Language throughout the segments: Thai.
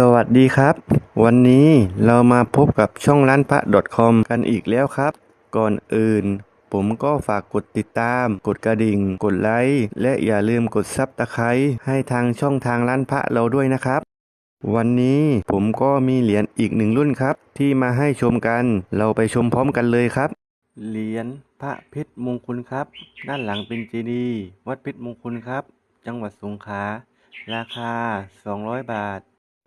สวัสดีครับ วันนี้เรามาพบกับช่องร้านพระ .com กันอีกแล้วครับ ก่อนอื่น ผมก็ฝากกดติดตาม กดกระดิ่ง กดไลค์และอย่าลืมกดซับตะไคร้ให้ทางช่องทางร้านพระเราด้วยนะครับ วันนี้ผมก็มีเหรียญอีกหนึ่งรุ่นครับ ที่มาให้ชมกัน เราไปชมพร้อมกันเลยครับ เหรียญพระเพชรมงคลครับ ด้านหลังเป็นเจดีย์วัดเพชรมงคลครับ จังหวัดสงขลาราคา 200 บาท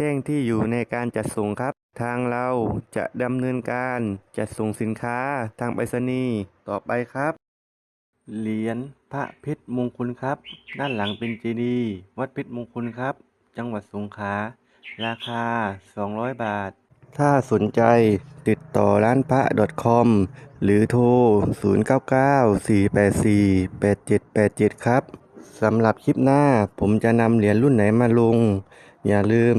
แจ้งที่อยู่ในการจัดส่งครับ ทางเราจะดำเนินการจัดส่งสินค้าทางไปรษณีย์ต่อไปครับ เหรียญพระเพชรมงคลครับ ด้านหลังเป็นเจดีย์วัดเพชรมงคลครับ จังหวัดสงขลาราคา 200 บาท ถ้าสนใจติดต่อร้านพระ .com หรือโทร 0994848787 ครับสำหรับคลิปหน้าผมจะนำเหรียญรุ่นไหนมาลง อย่าลืม